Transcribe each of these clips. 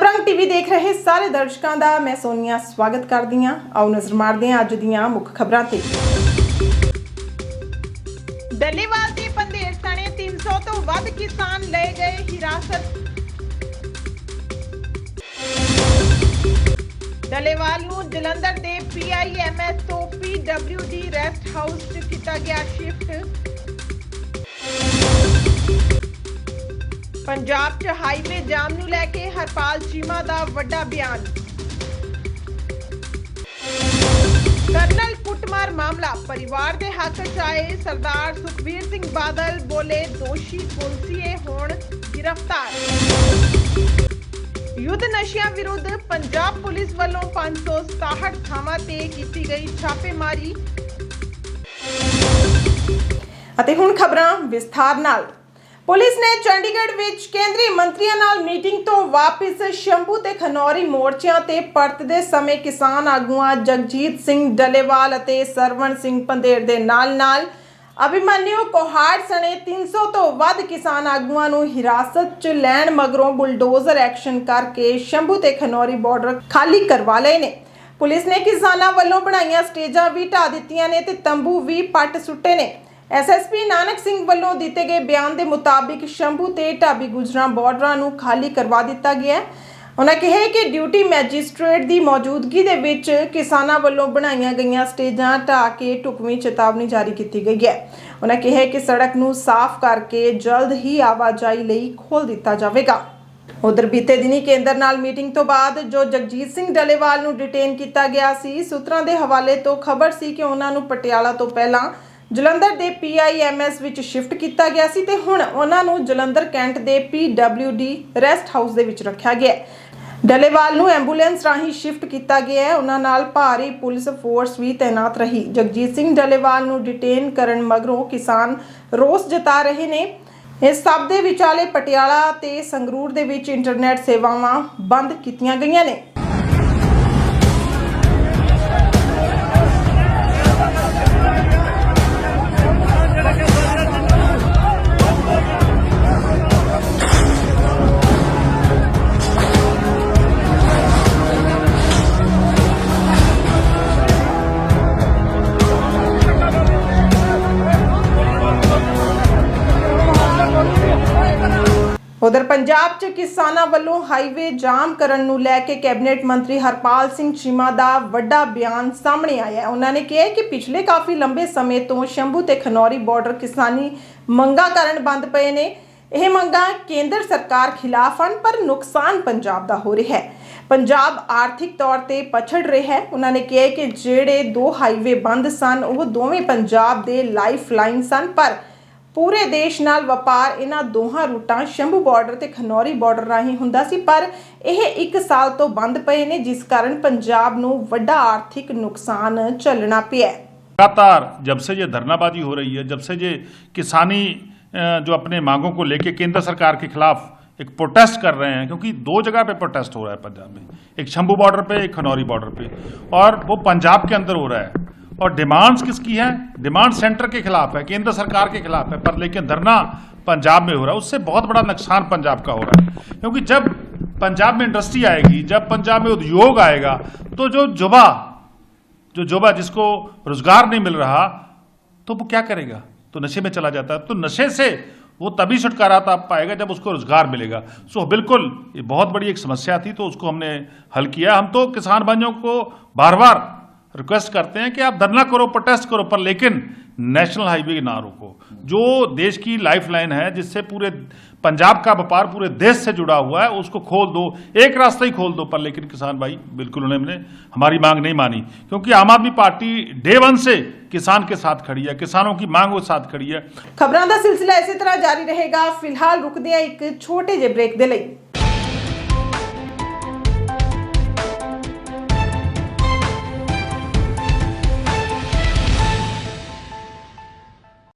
ਸਬਰੰਗ TV ਦੇਖ ਰਹੇ ਸਾਰੇ ਦਰਸ਼ਕਾਂ ਦਾ ਮੈਂ ਸੋਨੀਆ ਸਵਾਗਤ ਕਰਦੀ ਹਾਂ। ਆਓ ਨਜ਼ਰ ਮਾਰਦੇ ਹਾਂ ਅੱਜ ਦੀਆਂ ਮੁੱਖ ਖਬਰਾਂ ਤੇ। ਡੱਲੇਵਾਲ ਦੇ ਪੰਧੇਰ ਸਣੇ 300 ਤੋਂ ਵੱਧ ਕਿਸਾਨ ਲਏ ਗਏ ਹਿਰਾਸਤ। ਡੱਲੇਵਾਲ ਨੂੰ ਜਲੰਧਰ ਦੇ ਪੀਆਈਐਮਐਸ ਤੋਂ ਪੀਡਬਲਯੂਡੀ ਰੈਸਟ ਹਾਊਸ 'ਚ ਕੀਤਾ ਗਿਆ ਸ਼ਿਫਟ। ਪੰਜਾਬ 'ਚ ਹਾਈਵੇ ਜਾਮ ਨੂੰ ਲੈ ਕੇ ਹਰਪਾਲ ਚੀਮਾ ਦਾ ਵੱਡਾ ਬਿਆਨ। ਕਰਨਲ ਕੁੱਟਮਾਰ ਮਾਮਲਾ, ਪਰਿਵਾਰ ਦੇ ਹੱਕ 'ਚ ਆਏ ਸਰਦਾਰ ਸੁਖਬੀਰ ਸਿੰਘ ਬਾਦਲ ਬੋਲੇ ਦੋਸ਼ੀ ਪੁਲਸੀਏ ਹੋਣ ਗ੍ਰਿਫਤਾਰ। ਯੁੱਧ ਨਸ਼ਿਆਂ ਵਿਰੁੱਧ ਪੰਜਾਬ ਪੁਲਿਸ ਵੱਲੋਂ 567 ਥਾਵਾਂ ਤੇ ਕੀਤੀ ਗਈ ਛਾਪੇਮਾਰੀ। ਅਤੇ ਹੁਣ ਖਬਰਾਂ ਵਿਸਥਾਰ ਨਾਲ। ਪੁਲਿਸ ਨੇ ਚੰਡੀਗੜ੍ਹ ਵਿੱਚ ਕੇਂਦਰੀ ਮੰਤਰੀਆਂ ਨਾਲ ਮੀਟਿੰਗ ਤੋਂ ਵਾਪਸ ਸ਼ੰਭੂ ਤੇ ਖਨੌਰੀ ਮੋਰਚਿਆਂ ਤੇ ਪਰਤਦੇ ਸਮੇਂ ਕਿਸਾਨ ਆਗੂਆਂ ਜਗਜੀਤ ਸਿੰਘ ਡਲੇਵਾਲ ਅਤੇ ਸਰਵਣ ਸਿੰਘ ਪੰਦੇਰ ਦੇ ਨਾਲ-ਨਾਲ ਅਭਿਮਨਿਊ ਕੋਹਾੜ ਸਣੇ 300 ਤੋਂ ਵੱਧ ਕਿਸਾਨ ਆਗੂਆਂ ਨੂੰ ਹਿਰਾਸਤ 'ਚ ਲੈਣ ਮਗਰੋਂ ਬੁਲਡੋਜ਼ਰ ਐਕਸ਼ਨ ਕਰਕੇ ਸ਼ੰਭੂ ਤੇ ਖਨੌਰੀ ਬਾਰਡਰ ਖਾਲੀ ਕਰਵਾ ਲਏ ਨੇ। ਪੁਲਿਸ ਨੇ ਕਿਸਾਨਾਂ ਵੱਲੋਂ ਬਣਾਈਆਂ ਸਟੇਜਾਂ ਵੀ ਢਾ ਦਿੱਤੀਆਂ ਨੇ ਤੇ ਤੰਬੂ ਵੀ ਪੱਟ ਸੁੱਟੇ ਨੇ। ਐਸਐਸਪੀ ਨਾਨਕ ਸਿੰਘ ਵੱਲੋਂ ਦਿੱਤੇ ਗਏ ਬਿਆਨ ਦੇ ਮੁਤਾਬਿਕ ਸ਼ੰਭੂ ਤੇ ਢਾਬੀ ਗੁਜਰਾਂ ਬਾਰਡਰਾਂ ਨੂੰ ਖਾਲੀ ਕਰਵਾ ਦਿੱਤਾ ਗਿਆ ਹੈ। ਉਹਨਾਂ ਕਿਹਾ ਕਿ ਡਿਊਟੀ ਮੈਜਿਸਟ੍ਰੇਟ ਦੀ ਮੌਜੂਦਗੀ ਦੇ ਵਿੱਚ ਕਿਸਾਨਾਂ ਵੱਲੋਂ ਬਣਾਈਆਂ ਗਈਆਂ ਸਟੇਜਾਂ ਢਾ ਕੇ ਢੁਕਵੀਂ ਚੇਤਾਵਨੀ ਜਾਰੀ ਕੀਤੀ ਗਈ ਹੈ। ਉਹਨਾਂ ਕਿਹਾ ਕਿ ਸੜਕ ਨੂੰ ਸਾਫ਼ ਕਰਕੇ ਜਲਦ ਹੀ ਆਵਾਜਾਈ ਲਈ ਖੋਲ ਦਿੱਤਾ ਜਾਵੇਗਾ। ਉਧਰ ਬੀਤੇ ਦਿਨੀ ਕੇਂਦਰ ਨਾਲ ਮੀਟਿੰਗ ਤੋਂ ਬਾਅਦ ਜੋ ਜਗਜੀਤ ਸਿੰਘ ਡਲੇਵਾਲ ਨੂੰ ਡਿਟੇਨ ਕੀਤਾ ਗਿਆ ਸੀ, ਸੂਤਰਾਂ ਦੇ ਹਵਾਲੇ ਤੋਂ ਖਬਰ ਸੀ ਕਿ ਉਹਨਾਂ ਨੂੰ ਪਟਿਆਲਾ ਤੋਂ ਪਹਿਲਾਂ ਜਲੰਧਰ ਦੇ ਪੀਆਈਐਮਐਸ ਵਿੱਚ ਸ਼ਿਫਟ ਕੀਤਾ ਗਿਆ ਸੀ ਤੇ ਹੁਣ ਉਹਨਾਂ ਨੂੰ ਜਲੰਧਰ ਕੈਂਟ ਦੇ ਪੀਡਬਲਯੂਡੀ ਰੈਸਟ ਹਾਊਸ ਦੇ ਵਿੱਚ ਰੱਖਿਆ ਗਿਆ ਹੈ। ਡਲੇਵਾਲ ਨੂੰ ਐਂਬੂਲੈਂਸ ਰਾਹੀਂ ਸ਼ਿਫਟ ਕੀਤਾ ਗਿਆ ਹੈ। ਉਹਨਾਂ ਨਾਲ ਭਾਰੀ ਪੁਲਿਸ ਫੋਰਸ ਵੀ ਤਾਇਨਾਤ ਰਹੀ। ਜਗਜੀਤ ਸਿੰਘ ਡਲੇਵਾਲ ਨੂੰ ਡਿਟੇਨ ਕਰਨ ਮਗਰੋਂ ਕਿਸਾਨ ਰੋਸ ਜਤਾ ਰਹੇ ਨੇ। ਇਸ ਸਭ ਦੇ ਵਿਚਾਲੇ ਪਟਿਆਲਾ ਤੇ ਸੰਗਰੂਰ ਦੇ ਵਿੱਚ ਇੰਟਰਨੈਟ ਸੇਵਾਵਾਂ ਬੰਦ ਕੀਤੀਆਂ ਗਈਆਂ ਨੇ। ਉਧਰ ਪੰਜਾਬ 'ਚ ਕਿਸਾਨਾਂ ਵੱਲੋਂ ਹਾਈਵੇ ਜਾਮ ਕਰਨ ਨੂੰ ਲੈ ਕੇ ਕੈਬਨਿਟ ਮੰਤਰੀ ਹਰਪਾਲ ਸਿੰਘ ਚੀਮਾ ਦਾ ਵੱਡਾ ਬਿਆਨ ਸਾਹਮਣੇ ਆਇਆ ਹੈ। ਉਹਨਾਂ ਨੇ ਕਿਹਾ ਕਿ ਪਿਛਲੇ ਕਾਫੀ ਲੰਬੇ ਸਮੇਂ ਤੋਂ ਸ਼ੰਭੂ ਤੇ ਖਨੌਰੀ ਬਾਰਡਰ ਕਿਸਾਨੀ ਮੰਗਾ ਕਾਰਨ ਬੰਦ ਪਏ ਨੇ। ਇਹ ਮੰਗਾਂ ਕੇਂਦਰ ਸਰਕਾਰ ਖਿਲਾਫ ਹਨ, ਪਰ ਨੁਕਸਾਨ ਪੰਜਾਬ ਦਾ ਹੋ ਰਿਹਾ ਹੈ। ਪੰਜਾਬ ਆਰਥਿਕ ਤੌਰ ਤੇ ਪਛੜ ਰਿਹਾ ਹੈ। ਉਹਨਾਂ ਨੇ ਕਿਹਾ ਕਿ ਜਿਹੜੇ ਦੋ ਹਾਈਵੇ ਬੰਦ ਸਨ, ਉਹ ਦੋਵੇਂ ਪੰਜਾਬ ਦੇ ਲਾਈਫ ਲਾਈਨ ਸਨ, ਪਰ ਪੂਰੇ ਦੇਸ਼ ਨਾਲ ਵਪਾਰ ਇਹਨਾਂ ਦੋਹਾਂ ਰੂਟਾਂ ਸ਼ੰਭੂ ਬਾਰਡਰ ਤੇ ਖਨੌਰੀ ਬਾਰਡਰ ਰਾਹੀਂ ਹੁੰਦਾ ਸੀ ਪਰ ਇਹ 1 ਸਾਲ ਤੋਂ ਬੰਦ ਪਏ ਨੇ ਜਿਸ ਕਾਰਨ ਪੰਜਾਬ ਨੂੰ ਵੱਡਾ ਆਰਥਿਕ ਨੁਕਸਾਨ ਝੱਲਣਾ ਪਿਆ ਹੈ लगातार जब से ये धरनाबाजी हो रही है जब से ये किसानी अ, जो अपने मांगों को लेके केंद्र सरकार के खिलाफ एक प्रोटेस्ट कर रहे हैं क्योंकि दो जगह पे प्रोटेस्ट हो रहा है पंजाब में एक शंभू बॉर्डर पे एक खनौरी बॉर्डर पे और वो पंजाब के अंदर हो रहा है और डिमांड्स किसकी है? डिमांड सेंटर के खिलाफ है, केंद्र सरकार के खिलाफ है, पर लेकिन धरना पंजाब में हो रहा है। उससे बहुत बड़ा नुकसान पंजाब का हो रहा है, क्योंकि जब पंजाब में इंडस्ट्री आएगी, जब पंजाब में उद्योग आएगा तो जो युवा जो युवा जिसको रोज़गार नहीं मिल रहा तो वो क्या करेगा? तो नशे में चला जाता है। तो नशे से वो तभी छुटकारा पाएगा जब उसको रोज़गार मिलेगा। सो बिल्कुल, ये बहुत बड़ी एक समस्या थी तो उसको हमने हल किया। हम तो किसान भाइयों को बार बार रिक्वेस्ट करते हैं कि आप धरना करो, प्रोटेस्ट करो, पर लेकिन नेशनल हाईवे ना रोको। जो देश की लाइफलाइन है, जिससे पूरे पंजाब का व्यापार पूरे देश से जुड़ा हुआ है, उसको खोल दो, एक रास्ता ही खोल दो, पर लेकिन किसान भाई, बिल्कुल उन्होंने हमारी मांग नहीं मानी। क्योंकि आम आदमी पार्टी डे वन से किसान के साथ खड़ी है, किसानों की मांग के साथ खड़ी है। खबरों का सिलसिला इसी तरह जारी रहेगा। फ़िलहाल रुक दिया एक छोटे जे ब्रेक दे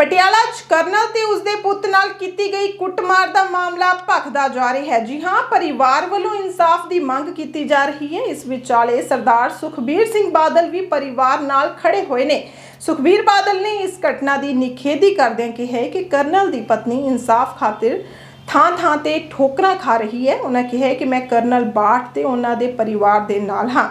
ਪਟਿਆਲਾ 'ਚ ਕਰਨਲ ਤੇ ਉਸਦੇ ਪੁੱਤ ਨਾਲ ਕੀਤੀ ਗਈ ਕੁੱਟਮਾਰ ਦਾ ਮਾਮਲਾ ਭਖਦਾ ਜਾ ਰਿਹਾ ਹੈ। ਜੀ ਹਾਂ, ਪਰਿਵਾਰ ਵੱਲੋਂ ਇਨਸਾਫ ਦੀ ਮੰਗ ਕੀਤੀ ਜਾ ਰਹੀ ਹੈ। ਇਸ ਵਿਚਾਲੇ ਸਰਦਾਰ ਸੁਖਬੀਰ ਸਿੰਘ ਬਾਦਲ ਵੀ ਪਰਿਵਾਰ ਨਾਲ ਖੜੇ ਹੋਏ ਨੇ। ਸੁਖਬੀਰ ਬਾਦਲ ਨੇ ਇਸ ਘਟਨਾ ਦੀ ਨਿਖੇਧੀ ਕਰਦਿਆਂ ਕਿਹਾ ਕਿ ਕਰਨਲ ਦੀ ਪਤਨੀ ਇਨਸਾਫ ਖਾਤਰ ਥਾਂ ਥਾਂ ਤੇ ਠੋਕਰਾਂ ਖਾ ਰਹੀ ਹੈ। ਉਹਨਾਂ ਕਿਹਾ ਕਿ ਮੈਂ ਕਰਨਲ ਬਾਠ ਤੇ ਉਹਨਾਂ ਦੇ ਪਰਿਵਾਰ ਦੇ ਨਾਲ ਹਾਂ।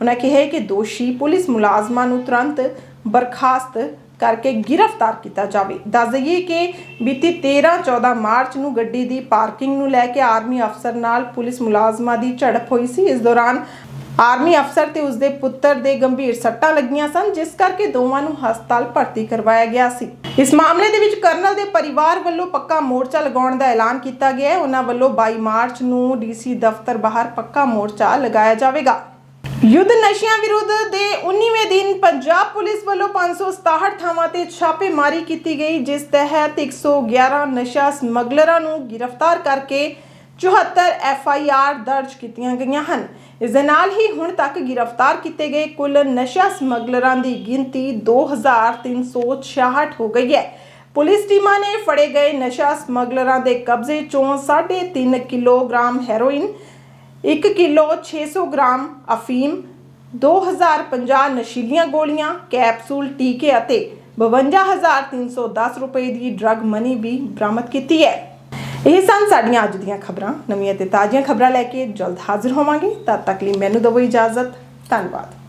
ਉਹਨਾਂ ਕਿਹਾ ਕਿ ਦੋਸ਼ੀ ਪੁਲਿਸ ਮੁਲਾਜ਼ਮਾਂ ਨੂੰ ਤੁਰੰਤ ਬਰਖਾਸਤ ਕਰਕੇ ਗ੍ਰਿਫਤਾਰ ਕੀਤਾ ਜਾਵੇ। ਦੱਸ ਦਈਏ ਕਿ ਬੀਤੀ 13 14 ਮਾਰਚ ਨੂੰ ਗੱਡੀ ਦੀ ਪਾਰਕਿੰਗ ਨੂੰ ਲੈ ਕੇ ਆਰਮੀ ਅਫਸਰ ਨਾਲ ਪੁਲਿਸ ਮੁਲਾਜ਼ਮਾਂ ਦੀ ਝੜਪ ਹੋਈ ਸੀ। ਇਸ ਦੌਰਾਨ ਆਰਮੀ ਅਫਸਰ ਤੇ ਉਸਦੇ ਪੁੱਤਰ ਦੇ ਗੰਭੀਰ ਸੱਟਾਂ ਲੱਗੀਆਂ ਸਨ, ਜਿਸ ਕਰਕੇ ਦੋਵਾਂ ਨੂੰ ਹਸਪਤਾਲ ਭਰਤੀ ਕਰਵਾਇਆ ਗਿਆ ਸੀ। ਇਸ ਮਾਮਲੇ ਦੇ ਵਿੱਚ ਕਰਨਲ ਦੇ ਪਰਿਵਾਰ ਵੱਲੋਂ ਪੱਕਾ ਮੋਰਚਾ ਲਗਾਉਣ ਦਾ ਐਲਾਨ ਕੀਤਾ ਗਿਆ ਹੈ। ਉਹਨਾਂ ਵੱਲੋਂ 22 ਮਾਰਚ ਨੂੰ ਡੀਸੀ ਦਫ਼ਤਰ ਬਾਹਰ ਪੱਕਾ ਮੋਰਚਾ ਲਗਾਇਆ ਜਾਵੇਗਾ। ਯੁੱਧ ਨਸ਼ਿਆਂ ਵਿਰੁੱਧ ਦੇ 19ਵੇਂ ਦਿਨ ਪੰਜਾਬ ਪੁਲਿਸ ਵੱਲੋਂ 567 ਥਾਵਾਂ ਤੇ ਛਾਪੇਮਾਰੀ ਕੀਤੀ ਗਈ, ਜਿਸ ਤਹਿਤ 111 ਨਸ਼ਾ ਸਮਗਲਰਾਂ ਨੂੰ ਗ੍ਰਿਫਤਾਰ ਕਰਕੇ 74 ਐਫ ਆਈ ਆਰ ਦਰਜ ਕੀਤੀਆਂ ਗਈਆਂ ਹਨ। ਇਸ ਦੇ ਨਾਲ ਹੀ ਹੁਣ ਤੱਕ ਗ੍ਰਿਫਤਾਰ ਕੀਤੇ ਗਏ ਕੁੱਲ ਨਸ਼ਾ ਸਮਗਲਰਾਂ ਦੀ ਗਿਣਤੀ 2366 ਹੋ ਗਈ ਹੈ। ਪੁਲਿਸ ਟੀਮਾਂ ਨੇ ਫੜੇ ਗਏ ਨਸ਼ਾ ਸਮਗਲਰਾਂ ਦੇ ਕਬਜ਼ੇ ਚੋਂ 3.5 ਕਿਲੋਗ੍ਰਾਮ ਹੈਰੋਇਨ 1 ਕਿਲੋ 600 ਗ੍ਰਾਮ ਅਫੀਮ 2050 ਨਸ਼ੀਲੀਆਂ ਗੋਲੀਆਂ, ਕੈਪਸੂਲ, ਟੀਕੇ ਅਤੇ 52310 ਰੁਪਏ ਦੀ ਡਰੱਗ ਮਨੀ ਵੀ ਬਰਾਮਦ ਕੀਤੀ ਹੈ। ਇਹ ਸਨ ਸਾਡੀਆਂ ਅੱਜ ਦੀਆਂ ਖਬਰਾਂ। ਨਵੀਆਂ ਤੇ ਤਾਜ਼ੀਆਂ ਖਬਰਾਂ ਲੈ ਕੇ ਜਲਦ ਹਾਜ਼ਰ ਹੋਵਾਂਗੇ। ਤਦ ਤੱਕ ਲਈ ਮੈਨੂੰ ਦਿਓ ਇਜਾਜ਼ਤ। ਧੰਨਵਾਦ।